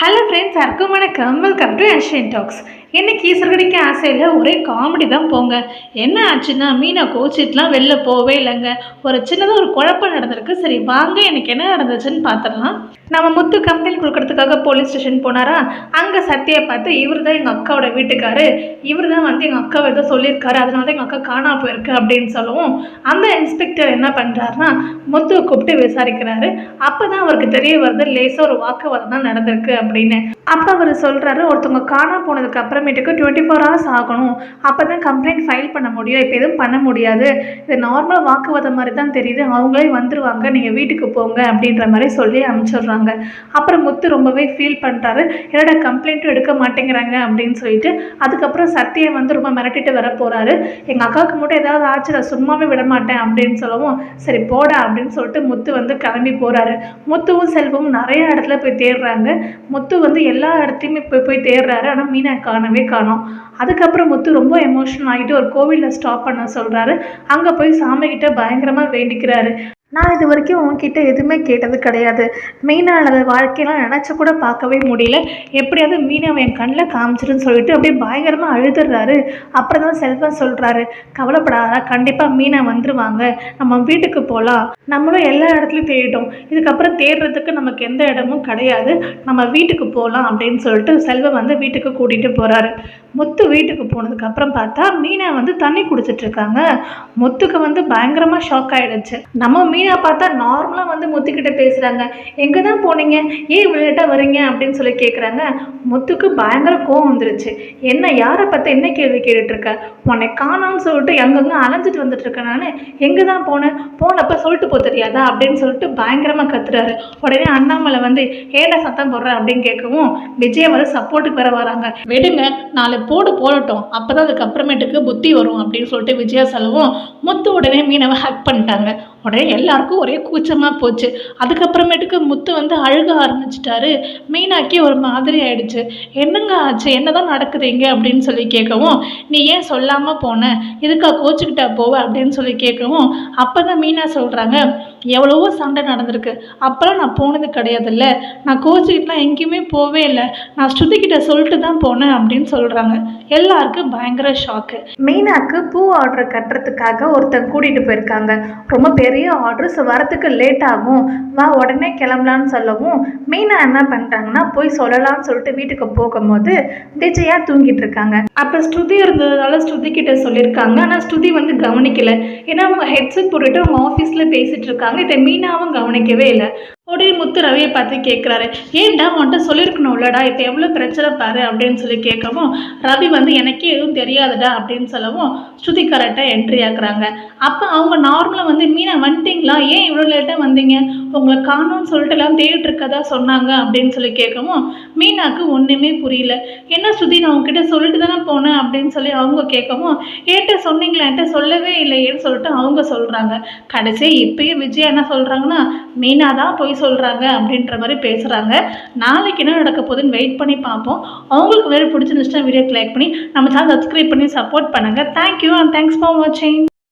Hello friends அர்க்கும் வணக்கம். Welcome to Asian tax இன்னைக்கு சிறுகடிக்க ஆசையில் ஒரே காமெடி தான் போங்க. என்ன ஆச்சுன்னா மீனா கோச்சிட்டுலாம் வெளில போவே இல்லைங்க. ஒரு சின்னதாக ஒரு குழப்பம் நடந்திருக்கு. சரி வாங்க எனக்கு என்ன நடந்துச்சுன்னு பார்த்துடலாம் நம்ம முத்து கம்ப்ளைண்ட் கொடுக்கறதுக்காக போலீஸ் ஸ்டேஷன் போனாரா? அங்கே சத்தியை பார்த்து இவர் தான் எங்கள் அக்காவோட வீட்டுக்காரு. இவர் தான் வந்து எங்கள் அக்காவை ஏதோ சொல்லியிருக்காரு. அதனால தான் எங்கள் அக்கா காணா போயிருக்கு அப்படின்னு சொல்லவும் அந்த இன்ஸ்பெக்டர் என்ன பண்ணுறாருனா முத்துவை கூப்பிட்டு விசாரிக்கிறாரு. அப்போ தான் அவருக்கு தெரிய வருது லேசாக ஒரு வாக்குவாதம் தான் நடந்திருக்கு அப்படின்னு. அப்போ அவர் சொல்கிறாரு ஒருத்தவங்க காணா போனதுக்கு அப்புறமேட்டுக்கு டுவெண்ட்டி ஃபோர் ஹவர்ஸ் ஆகணும். அப்போ தான் கம்ப்ளைண்ட் ஃபைல் பண்ண முடியும். இப்போ எதுவும் பண்ண முடியாது. இது நார்மல் வாக்குவாதம் மாதிரி தான் தெரியுது. அவங்களே வந்துருவாங்க. நீங்கள் வீட்டுக்கு போங்க அப்படின்ற மாதிரி சொல்லி அனுப்பிச்சிடுறாங்க. அப்புறம் முத்து ரொம்பவே ஃபீல் பண்ணுறாரு என்னோட கம்ப்ளைண்ட்டும் எடுக்க மாட்டேங்கிறாங்க அப்படின்னு சொல்லிட்டு அதுக்கப்புறம் சத்தியை வந்து ரொம்ப மிரட்டிட்டு வர போகிறாரு எங்கள் அக்காவுக்கு மட்டும் ஏதாவது ஆச்சு நான் சும்மாவே விட மாட்டேன் அப்படின்னு சொல்லவும் சரி போடா அப்படின்னு சொல்லிட்டு முத்து வந்து கிளம்பி போகிறாரு முத்துவும் செல்வமும் நிறைய இடத்துல போய் தேடுறாங்க. முத்து வந்து எல்லா இடத்தையுமே போய் போய் தேடுறாரு. ஆனால் மீனை காணவே காணோம். அதுக்கப்புறம் முத்து ரொம்ப எமோஷனல் ஆகிட்டு ஒரு கோவிலில் ஸ்டாப் பண்ண சொல்கிறாரு அங்கே போய் சாமிக்கிட்ட பயங்கரமாக வேண்டிக்கிறாரு. நான் இது வரைக்கும் உன்கிட்ட எதுவுமே கேட்டது கிடையாது. மீனானது வாழ்க்கையெல்லாம் நினச்சி கூட பார்க்கவே முடியல. எப்படியாவது மீனாவை என் கண்ணில் காமிச்சிருன்னு சொல்லிட்டு அப்படியே பயங்கரமாக அழுதுடுறாரு அப்புறம் தான் செல்வம் சொல்கிறாரு கவலைப்படாத கண்டிப்பாக மீனை வந்துருவாங்க. நம்ம வீட்டுக்கு போகலாம் நம்மளும் எல்லா இடத்துலையும் தேடிட்டோம். இதுக்கப்புறம் தேடுறதுக்கு நமக்கு எந்த இடமும் கிடையாது. நம்ம வீட்டுக்கு போகலாம் அப்படின்னு சொல்லிட்டு செல்வம் வந்து வீட்டுக்கு கூட்டிகிட்டு போகிறாரு முத்து வீட்டுக்கு போனதுக்கப்புறம் பார்த்தா மீனை வந்து தண்ணி குடிச்சிட்ருக்காங்க முத்துக்கு வந்து பயங்கரமாக ஷாக் ஆகிடுச்சு நம்ம மீன் பார்த்தா நார்மலாக வந்து முத்துக்கிட்ட பேசுகிறாங்க எங்கே தான் போனீங்க? ஏன் இவ்வளோ லேட்டாக வரீங்க அப்படின்னு சொல்லி கேட்குறாங்க முத்துக்கு பயங்கர கோவம் வந்துருச்சு. என்ன யாரை பார்த்து என்ன கேள்வி கேட்டுட்ருக்க? உன்னை காணான்னு சொல்லிட்டு எங்கெங்க அலைஞ்சிட்டு வந்துட்டுருக்கேன் நான். எங்கே தான் போனேன் போனப்ப சொல்லிட்டு போக தெரியாதா? அப்படின்னு சொல்லிட்டு பயங்கரமாக கத்துறாரு. உடனே அண்ணாமலை வந்து ஏடா சத்தம் போடுற? அப்படின்னு கேட்கவும் விஜய் வந்து சப்போர்ட்டுக்கு வர வராங்க. விடுங்க நாலு போடு போடட்டும். அப்போ தான் அதுக்கப்புறமேட்டுக்கு புத்தி வரும். அப்படின்னு சொல்லிட்டு விஜயா சொல்லவும் முத்து உடனே மீனவை ஹக் பண்ணிட்டாங்க. உடனே எல்லாருக்கும் ஒரே கூச்சமாக போச்சு. அதுக்கப்புறமேட்டுக்கு முத்து வந்து அழுக ஆரம்பிச்சிட்டாரு. மீனாக்கி ஒரு மாதிரி ஆயிடுச்சு. என்னங்க ஆச்சு? என்ன தான் நடக்குது இங்கே? அப்படின்னு சொல்லி கேட்கவும் நீ ஏன் சொல்லாமல் போன? இதுக்கா கோச்சுக்கிட்டா போவ? அப்படின்னு சொல்லி கேட்கவும் அப்போ தான் மீனா சொல்கிறாங்க எவ்வளவோ சண்டை நடந்திருக்கு. அப்போலாம் நான் போனது கிடையாதுல்ல. நான் கோச்சுக்கிட்டலாம் எங்கேயுமே போவே இல்லை. நான் ஸ்ருதிக்கிட்ட சொல்லிட்டு தான் போனேன் அப்படின்னு சொல்கிறாங்க எல்லாருக்கும் பயங்கர ஷாக்கு மீனாக்கு பூ ஆர்டர் கட்டுறதுக்காக ஒருத்தன் கூட்டிகிட்டு போயிருக்காங்க. ரொம்ப பேர் நிறைய ஆர்டர்ஸ் வரத்துக்கு லேட் ஆகும். வா உடனே கிளம்பலான்னு சொல்லவும் மீனா என்ன பண்ணுறாங்கன்னா போய் சொல்லலாம்னு சொல்லிட்டு வீட்டுக்கு போகும்போது விஜயா தூங்கிட்டு இருக்காங்க. அப்போ ஸ்ருதி இருந்ததுனால ஸ்ருதி கிட்ட சொல்லியிருக்காங்க. ஆனால் ஸ்ருதி வந்து கவனிக்கல. ஏன்னா அவங்க ஹெட்செட் போட்டுட்டு அவங்க ஆஃபீஸில் பேசிட்டு இருக்காங்க. இதை மீனாவும் கவனிக்கவே இல்லை. உடனே முத்து ரவியை பார்த்து கேட்குறாரு ஏன்டா உன்கிட்ட சொல்லியிருக்கணும்லடா இப்போ எவ்வளோ பிரச்சனை பாரு அப்படின்னு சொல்லி கேட்கவும் ரவி வந்து எனக்கே எதுவும் தெரியாதுடா அப்படின்னு சொல்லவும் ஸ்ருதி கரெக்டாக என்ட்ரி ஆக்குறாங்க. அப்போ அவங்க நார்மலாக வந்து மீனா வந்துட்டிங்களா? ஏன் இவ்வளோ லேட்டாக வந்தீங்க? உங்களை காணும்னு சொல்லிட்டு எல்லாம் தேடிட்டு இருக்கதா சொன்னாங்க? அப்படின்னு சொல்லி கேட்கவும் மீனாக்கு ஒன்றுமே புரியல. என்ன ஸ்ருதி நான் உங்ககிட்ட சொல்லிட்டு தானே போனேன்? அப்படின்னு சொல்லி அவங்க கேட்கவும் ஏன்ட்ட சொன்னீங்களா? என்கிட்ட சொல்லவே இல்லையேன்னு சொல்லிட்டு அவங்க சொல்கிறாங்க கடைசியாக இப்பயும் விஜய் என்ன சொல்கிறாங்கன்னா மீனா தான் போய் சொல்கிறாங்க அப்படின்ற மாதிரி பேசுகிறாங்க நாளைக்கு என்ன நடக்க போகுதுன்னு வெயிட் பண்ணி பார்ப்போம். அவங்களுக்கு வேறு பிடிச்சிருந்துச்சுன்னா வீடியோக்கு லைக் பண்ணி நம்ம சேனல் சப்ஸ்கிரைப் பண்ணி சப்போர்ட் பண்ணுங்கள் thank you and thanks for வாட்சிங்